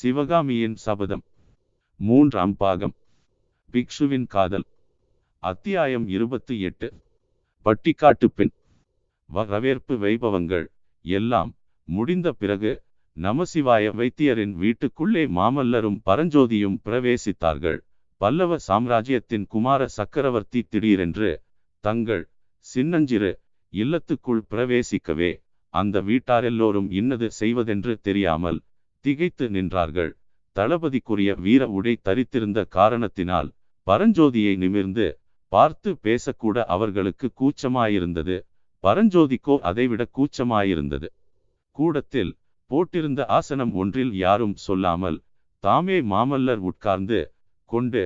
சிவகாமியின் சபதம். மூன்றாம் பாகம். பிக்ஷுவின் காதல். அத்தியாயம் இருபத்தி எட்டு. பட்டிக்காட்டு பெண். வரவேற்பு வைபவங்கள். எல்லாம் முடிந்த பிறகு நமசிவாய வைத்தியரின் வீட்டுக்குள்ளே மாமல்லரும் பரஞ்சோதியும் பிரவேசித்தார்கள். பல்லவ சாம்ராஜ்யத்தின் குமார சக்கரவர்த்தி திடீரென்று தங்கள் சின்னஞ்சிறு இல்லத்துக்குள் பிரவேசிக்கவே அந்த வீட்டாரெல்லோரும் இன்னது செய்வதென்று தெரியாமல் திகைத்து நின்றார்கள். தளபதிக்குரிய வீர உடை தரித்திருந்த காரணத்தினால் பரஞ்சோதியை நிமிர்ந்து பார்த்து பேசக்கூட அவர்களுக்கு கூச்சமாயிருந்தது. பரஞ்சோதிக்கோ அதைவிட கூச்சமாயிருந்தது. கூடத்தில் போட்டிருந்த ஆசனம் ஒன்றில் யாரும் சொல்லாமல் தாமே மாமல்லர் உட்கார்ந்து கொண்டு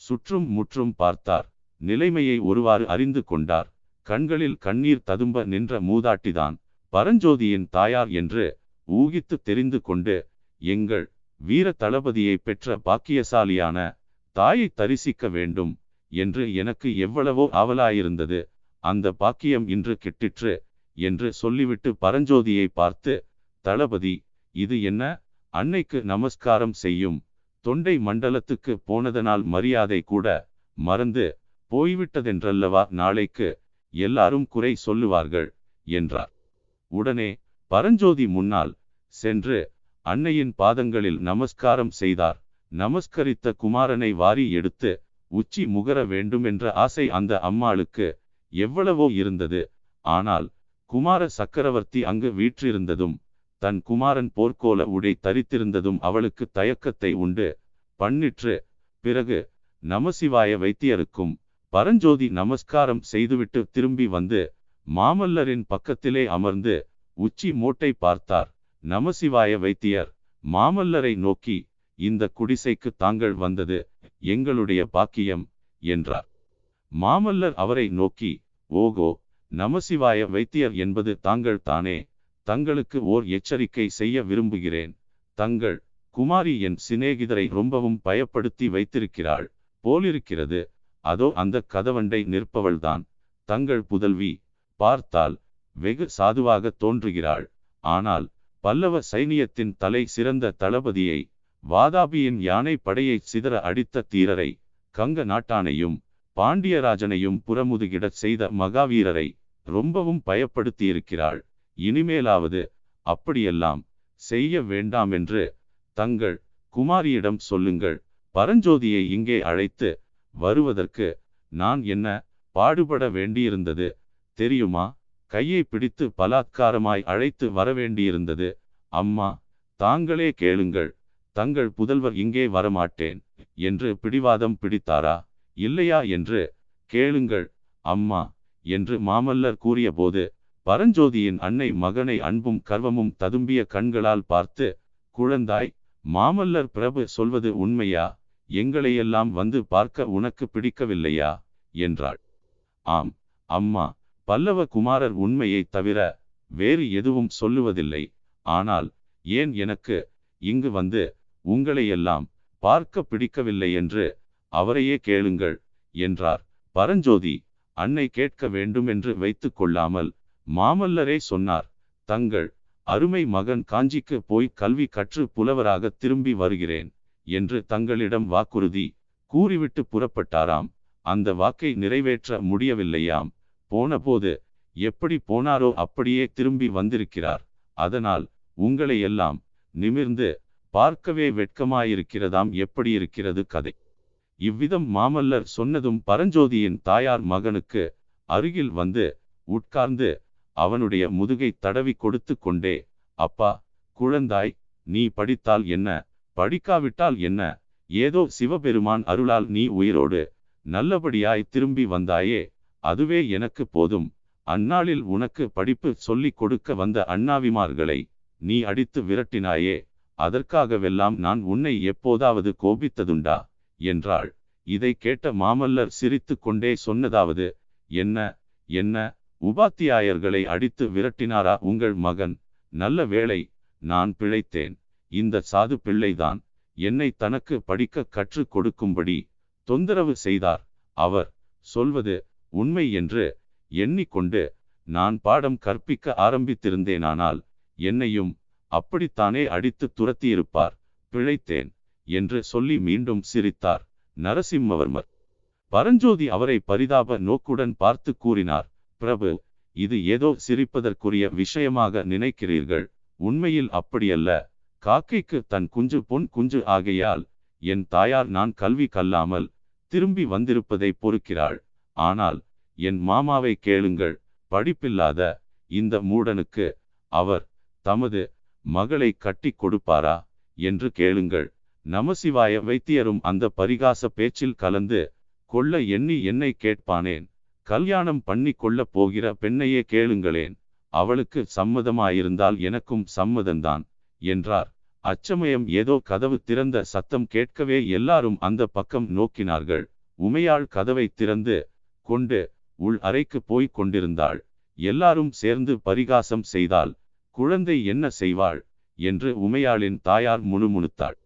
சுற்றும் முற்றும் பார்த்தார். நிலைமையை ஒருவாறு அறிந்து கொண்டார். கண்களில் கண்ணீர் ததும்ப நின்ற மூதாட்டிதான் பரஞ்சோதியின் தாயார் என்று ஊகித்து தெரிந்து கொண்டு எங்கள் வீர தளபதியை பெற்ற பாக்கியசாலியான தாயை தரிசிக்க வேண்டும் என்று எனக்கு எவ்வளவோ ஆவலாயிருந்தது. அந்த பாக்கியம் இன்று கிட்டிற்று என்று சொல்லிவிட்டு பரஞ்சோதியை பார்த்து தளபதி இது என்ன? அன்னைக்கு நமஸ்காரம் செய்யும் தொண்டை மண்டலத்துக்கு போனதனால் மரியாதை கூட மறந்து போய்விட்டதென்றல்லவா? நாளைக்கு எல்லாரும் குறை சொல்லுவார்கள் என்றார். உடனே பரஞ்சோதி முன்னால் சென்று அன்னையின் பாதங்களில் நமஸ்காரம் செய்தார். நமஸ்கரித்த குமாரனை வாரி எடுத்து உச்சி முகர வேண்டுமென்ற ஆசை அந்த அம்மாளுக்கு எவ்வளவோ இருந்தது. ஆனால் குமார சக்கரவர்த்தி அங்கு வீற்றிருந்ததும் தன் குமாரன் போர்க்கோல உடை தரித்திருந்ததும் அவளுக்கு தயக்கத்தை உண்டு. பண்ணிற்று. பிறகு நமசிவாய வைத்தியருக்கும் பரஞ்சோதி நமஸ்காரம் செய்துவிட்டு திரும்பி வந்து மாமல்லரின் பக்கத்திலே அமர்ந்து உச்சி மூட்டை பார்த்தார். நமசிவாய வைத்தியர் மாமல்லரை நோக்கி இந்த குடிசைக்கு தாங்கள் வந்தது எங்களுடைய பாக்கியம் என்றார். மாமல்லர் அவரை நோக்கி ஓகோ நமசிவாய வைத்தியர் என்பது தாங்கள் தானே தங்களுக்கு ஓர் எச்சரிக்கை செய்ய விரும்புகிறேன். தங்கள் குமாரி என் சிநேகிதரை ரொம்பவும் பயப்படுத்தி வைத்திருக்கிறாள் போலிருக்கிறது. அதோ அந்த கதவண்டை நிற்பவள்தான். தங்கள் புதல்வி பார்த்தால் வெகு சாதுவாக தோன்றுகிறாள். ஆனால் பல்லவ சைனியத்தின் தலை சிறந்த தளபதியை வாதாபியின் யானை படையை சிதற அடித்த தீரரை கங்க நாட்டானையும் பாண்டியராஜனையும் புறமுதுகிடச் செய்த மகாவீரரை ரொம்பவும் பயப்படுத்தியிருக்கிறாள். இனிமேலாவது அப்படியெல்லாம் செய்ய வேண்டாமென்று தங்கள் குமாரியிடம் சொல்லுங்கள். பரஞ்சோதியை இங்கே அழைத்து வருவதற்கு நான் என்ன பாடுபட வேண்டியிருந்தது தெரியுமா? கையை பிடித்து பலாத்காரமாய் அழைத்து வரவேண்டியிருந்தது. அம்மா தாங்களே கேளுங்கள். தங்கள் புதல்வர் இங்கே வரமாட்டேன். என்று பிடிவாதம் பிடித்தாரா? இல்லையா? என்று கேளுங்கள் அம்மா என்று மாமல்லர் கூறியபோது பரஞ்சோதியின் அன்னை மகனை அன்பும் கர்வமும் ததும்பிய கண்களால் பார்த்து குழந்தாய் மாமல்லர் பிரபு சொல்வது உண்மையா? எங்களையெல்லாம் வந்து பார்க்க உனக்கு பிடிக்கவில்லையா? என்றாள். ஆம் அம்மா பல்லவ குமாரர் உண்மையை தவிர வேறு எதுவும் சொல்லுவதில்லை. ஆனால் ஏன் எனக்கு இங்கு வந்து உங்களையெல்லாம் பார்க்க பிடிக்கவில்லை என்று அவரையே கேளுங்கள் என்றார். பரஞ்சோதி அன்னை கேட்க வேண்டுமென்று வைத்து கொள்ளாமல் மாமல்லரே சொன்னார். தங்கள் அருமை மகன் காஞ்சிக்கு போய் கல்வி கற்று புலவராக திரும்பி வருகிறேன் என்று தங்களிடம் வாக்குறுதி கூறிவிட்டு புறப்பட்டாராம். அந்த வாக்கை நிறைவேற்ற முடியவில்லையாம். போனபோது எப்படி போனாரோ அப்படியே திரும்பி வந்திருக்கிறார். அதனால் உங்களை எல்லாம் நிமிர்ந்து பார்க்கவே வெட்கமாயிருக்கிறதாம் எப்படி இருக்கிறது கதை. இவ்விதம் மாமல்லர் சொன்னதும் பரஞ்சோதியின் தாயார் மகனுக்கு அருகில் வந்து உட்கார்ந்து அவனுடைய முதுகை தடவி கொடுத்து கொண்டே அப்பா குழந்தாய் நீ படித்தால் என்ன? படிக்காவிட்டால் என்ன? ஏதோ சிவபெருமான் அருளால் நீ உயிரோடு நல்லபடியாய் திரும்பி வந்தாயே அதுவே எனக்கு போதும். அந்நாளில் உனக்கு படிப்பு சொல்லிக் கொடுக்க வந்த அண்ணாவிமார்களை நீ அடித்து விரட்டினாயே. அதற்காகவெல்லாம் நான் உன்னை எப்போதாவது கோபித்ததுண்டா? என்றாள். இதை கேட்ட மாமல்லர் சிரித்து கொண்டே சொன்னதாவது என்ன என்ன உபாத்தியாயர்களை அடித்து விரட்டினாரா உங்கள் மகன்? நல்ல வேளை நான் பிழைத்தேன். இந்த சாது பிள்ளைதான் என்னை தனக்கு படிக்க கற்றுக் கொடுக்கும்படி தொந்தரவு செய்தார். அவர் சொல்வது உண்மை என்று எண்ணிக்கொண்டு நான் பாடம் கற்பிக்க ஆரம்பித்திருந்தேனானால் என்னையும் அப்படித்தானே அடித்து துரத்தியிருப்பார் பிழைத்தேன் என்று சொல்லி மீண்டும் சிரித்தார் நரசிம்மவர்மர். பரஞ்சோதி அவரை பரிதாப நோக்குடன் பார்த்து கூறினார் பிரபு இது ஏதோ சிரிப்பதற்குரிய விஷயமாக நினைக்கிறீர்கள் உண்மையில் அப்படியல்ல. காக்கைக்கு தன் குஞ்சு பொன் குஞ்சு ஆகையால் என் தாயார் நான் கல்வி கல்லாமல் திரும்பி வந்திருப்பதை பொறுக்கிறாள். ஆனால் என் மாமாவை கேளுங்கள் படிப்பில்லாத இந்த மூடனுக்கு அவர் தமது மகளை கட்டி கொடுப்பாரா என்று கேளுங்கள். நமசிவாய வைத்தியரும் அந்த பரிகாச பேச்சில் கலந்து கொள்ள எண்ணி என்னை கேட்பானேன் கல்யாணம் பண்ணி கொள்ளப் போகிற பெண்ணையே கேளுங்களேன் அவளுக்கு சம்மதமாயிருந்தால் எனக்கும் சம்மதந்தான் என்றார். அச்சமயம் ஏதோ கதவு திறந்த சத்தம் கேட்கவே எல்லாரும் அந்த பக்கம் நோக்கினார்கள். உமையாள் கதவை திறந்து கொண்டு உள் அறைக்கு போய்க் கொண்டிருந்தாள். எல்லாரும் சேர்ந்து பரிகாசம் செய்தால் குழந்தை என்ன செய்வாள்? என்று உமையாளின் தாயார் முணுமுணுத்தாள்.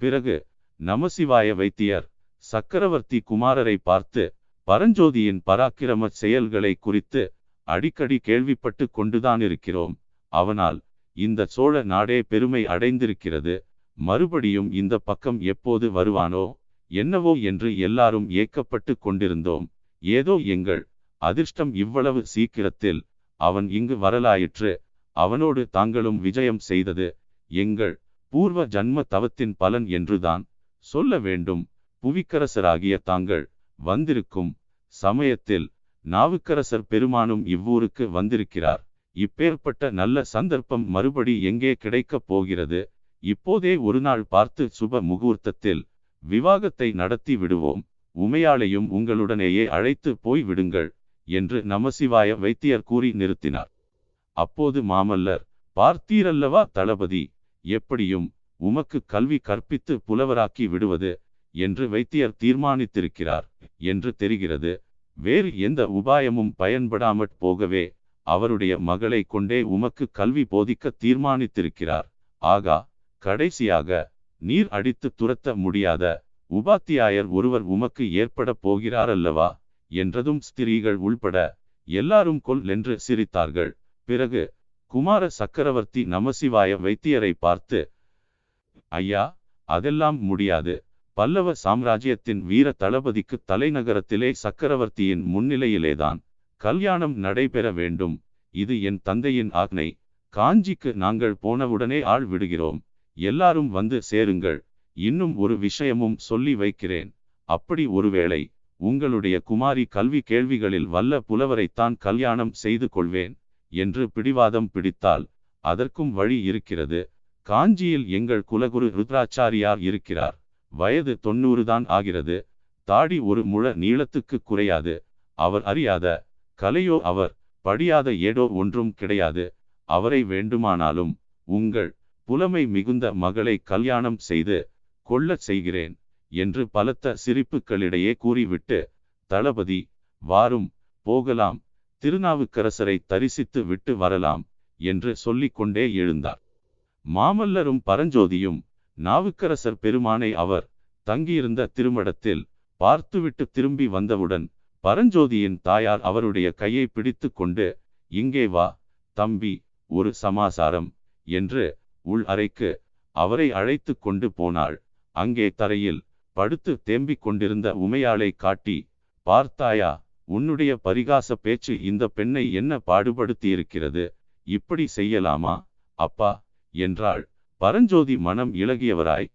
பிறகு நமசிவாய வைத்தியர் சக்கரவர்த்தி குமாரரை பார்த்து பரஞ்சோதியின் பராக்கிரம செயல்களை குறித்து அடிக்கடி கேள்விப்பட்டு கொண்டுதான் இருக்கிறோம். அவனால் இந்த சோழ நாடே பெருமை அடைந்திருக்கிறது. மறுபடியும் இந்த பக்கம் எப்போது வருவானோ என்னவோ என்று எல்லாரும் ஏக்கப்பட்டு கொண்டிருந்தோம். ஏதோ எங்கள் அதிர்ஷ்டம் இவ்வளவு சீக்கிரத்தில் அவன் இங்கு வரலாயிற்று. அவனோடு தாங்களும் விஜயம் செய்தது எங்கள் பூர்வ ஜன்ம தவத்தின் பலன் என்றுதான் சொல்ல வேண்டும். புவிக்கரசராகிய தாங்கள் வந்திருக்கும் சமயத்தில் நாவுக்கரசர் பெருமானும் இவ்வூருக்கு வந்திருக்கிறார். இப்பேற்பட்ட நல்ல சந்தர்ப்பம் மறுபடி எங்கே கிடைக்கப் போகிறது? இப்போதே ஒரு நாள் பார்த்து சுப முகூர்த்தத்தில் விவாகத்தை நடத்தி விடுவோம். உமையாளையும் உங்களுடனேயே அழைத்து போய் விடுங்கள் என்று நமசிவாய வைத்தியர் கூறி நிறுத்தினார். அப்போது மாமல்லர் பார்த்தீரல்லவா தளபதி எப்படியும் உமக்கு கல்வி கற்பித்து புலவராக்கி விடுவது என்று வைத்தியர் தீர்மானித்திருக்கிறார் என்று தெரிகிறது. வேறு எந்த உபாயமும் பயன்படாமற் போகவே அவருடைய மகளை கொண்டே உமக்கு கல்வி போதிக்க தீர்மானித்திருக்கிறார். ஆகா கடைசியாக நீர் அடித்து துரத்த முடியாத உபாத்தியாயர் ஒருவர் உமக்கு ஏற்பட போகிறாரல்லவா? என்றதும் ஸ்திரீகள் உள்பட எல்லாரும் கொல் என்று சிரித்தார்கள். பிறகு குமார சக்கரவர்த்தி நமசிவாய வைத்தியரை பார்த்து ஐயா அதெல்லாம் முடியாது. பல்லவ சாம்ராஜ்யத்தின் வீர தளபதிக்கு தலைநகரத்திலே சக்கரவர்த்தியின் முன்னிலையிலேதான் கல்யாணம் நடைபெற வேண்டும். இது என் தந்தையின் ஆக்னை. காஞ்சிக்கு நாங்கள் போனவுடனே ஆள் விடுகிறோம். எல்லாரும் வந்து சேருங்கள். இன்னும் ஒரு விஷயமும் சொல்லி வைக்கிறேன். அப்படி ஒருவேளை உங்களுடைய குமாரி கல்வி கேள்விகளில் வல்ல புலவரைத்தான் கல்யாணம் செய்து கொள்வேன் என்று பிடிவாதம் பிடித்தால் அதற்கும் வழி இருக்கிறது. காஞ்சியில் எங்கள் குலகுரு ருத்ராச்சாரியார் இருக்கிறார். வயது தொண்ணூறு தான் ஆகிறது. தாடி ஒரு முழ நீளத்துக்கு குறையாது. அவர் அறியாத கலையோ அவர் படியாத ஏடோ ஒன்றும் கிடையாது. அவரை வேண்டுமானாலும் உங்கள் புலமை மிகுந்த மகளை கல்யாணம் செய்து கொள்ளச் செய்கிறேன் என்று பலத்த சிரிப்புகளிடையே கூறிவிட்டு தளபதி வாரும் போகலாம் திருநாவுக்கரசரை தரிசித்து விட்டு வரலாம் என்று சொல்லிக்கொண்டே எழுந்தார். மாமல்லரும் பரஞ்சோதியும் நாவுக்கரசர் பெருமானை அவர் தங்கியிருந்த திருமடத்தில் பார்த்துவிட்டு திரும்பி வந்தவுடன் பரஞ்சோதியின் தாயார் அவருடைய கையை பிடித்து கொண்டு இங்கே வா தம்பி ஒரு சமாசாரம் என்று உள் அறைக்கு அவரை அழைத்து கொண்டு போனாள். அங்கே தரையில் படுத்து தேம்பிக் கொண்டிருந்த உமையாளை காட்டி பார்த்தாயா உன்னுடைய பரிகாச பேச்சு இந்த பெண்ணை என்ன பாடுபடுத்தியிருக்கிறது? இப்படி செய்யலாமா? அப்பா என்றாள். பரஞ்சோதி மனம் இளகியவராய்.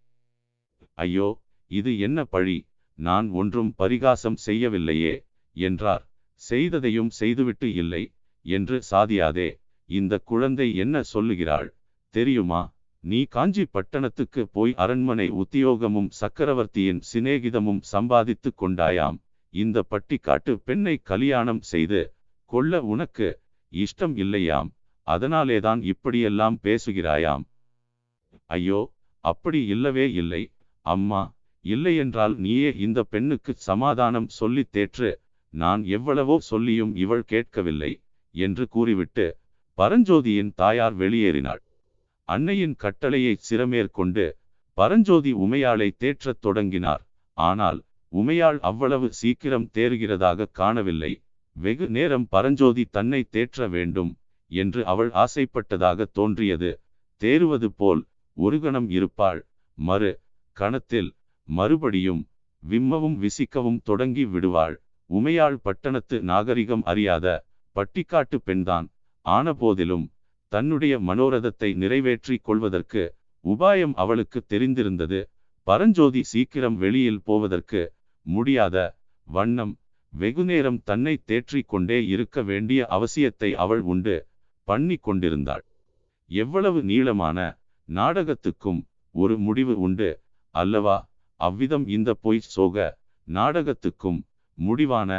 ஐயோ இது என்ன பழி? நான் ஒன்றும் பரிகாசம் செய்யவில்லையே என்றார். செய்ததையும் செய்துவிட்டு இல்லை என்று சாதியாதே இந்த குழந்தை என்ன சொல்லுகிறாள்? தெரியுமா? நீ காஞ்சி பட்டணத்துக்கு போய் அரண்மனை உத்தியோகமும் சக்கரவர்த்தியின் சிநேகிதமும் சம்பாதித்து கொண்டாயாம். இந்த பட்டிக்காட்டு பெண்ணை கல்யாணம் செய்து கொள்ள உனக்கு இஷ்டம் இல்லையாம். அதனாலேதான் இப்படியெல்லாம் பேசுகிறாயாம். ஐயோ அப்படி இல்லவே இல்லை. அம்மா இல்லையென்றால் நீயே இந்த பெண்ணுக்கு சமாதானம் சொல்லித் தேற்று. நான் எவ்வளவோ சொல்லியும் இவள் கேட்கவில்லை என்று கூறிவிட்டு பரஞ்சோதியின் தாயார் வெளியேறினாள். அன்னையின் கட்டளையை சிரமேற்கொண்டு பரஞ்சோதி உமையாளை தேற்றத் தொடங்கினார். ஆனால் உமையாள் அவ்வளவு சீக்கிரம் தேறுகிறதாக காணவில்லை. வெகு நேரம் பரஞ்சோதி தன்னை தேற்ற வேண்டும் என்று அவள் ஆசைப்பட்டதாக தோன்றியது. தேறுவது போல் ஒரு கணம் இருப்பாள். மறு கணத்தில் மறுபடியும் விம்மவும் விசிக்கவும் தொடங்கி விடுவாள். உமையாள் பட்டணத்து நாகரிகம் அறியாத பட்டிக்காட்டு பெண்தான். ஆனபோதிலும் தன்னுடைய மனோரதத்தை நிறைவேற்றிக் கொள்வதற்கு உபாயம் அவளுக்கு தெரிந்திருந்தது. பரஞ்சோதி சீக்கிரம் வெளியில் போவதற்கு முடியாத வண்ணம் வெகுநேரம் தன்னை தேற்றிக் கொண்டே இருக்க வேண்டிய அவசியத்தை அவள் உண்டு பண்ணி கொண்டிருந்தாள். எவ்வளவு நீளமான நாடகத்துக்கும் ஒரு முடிவு உண்டு அல்லவா? அவ்விதம் இந்த பொய் சோக நாடகத்துக்கும் முடிவான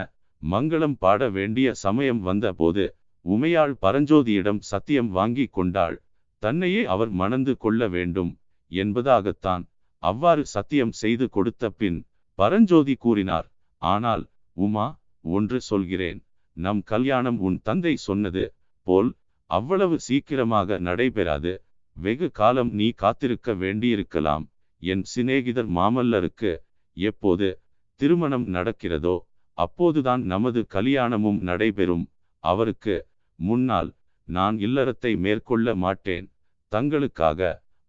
மங்களம் பாட வேண்டிய சமயம் வந்தபோது உமையாள் பரஞ்சோதியிடம் சத்தியம் வாங்கி கொண்டாள். தன்னையே அவர் மணந்து கொள்ள வேண்டும் என்பதாகத்தான் அவ்வாறு சத்தியம் செய்து கொடுத்த பின் பரஞ்சோதி கூறினார். ஆனால் உமா ஒன்று சொல்கிறேன். நம் கல்யாணம் உன் தந்தை சொன்னது போல் அவ்வளவு சீக்கிரமாக நடைபெறாது. வெகு காலம் நீ காத்திருக்க வேண்டியிருக்கலாம். என் சிநேகிதர் மாமல்லருக்கு எப்போது திருமணம் நடக்கிறதோ அப்போதுதான் நமது கல்யாணமும் நடைபெறும். அவருக்கு முன்னால் நான் இல்லறத்தை மேற்கொள்ள மாட்டேன். தங்களுக்காக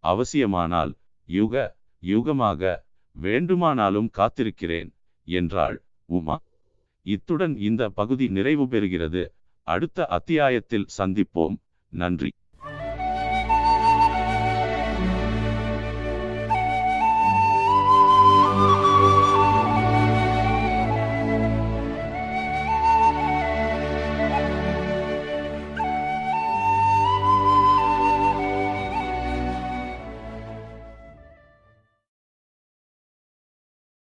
அவசியமானால் யுக யுகமாக வேண்டுமானாலும் காத்திருக்கிறேன் என்றாள் உமா. இத்துடன் இந்த பகுதி நிறைவு பெறுகிறது. அடுத்த அத்தியாயத்தில் சந்திப்போம். நன்றி.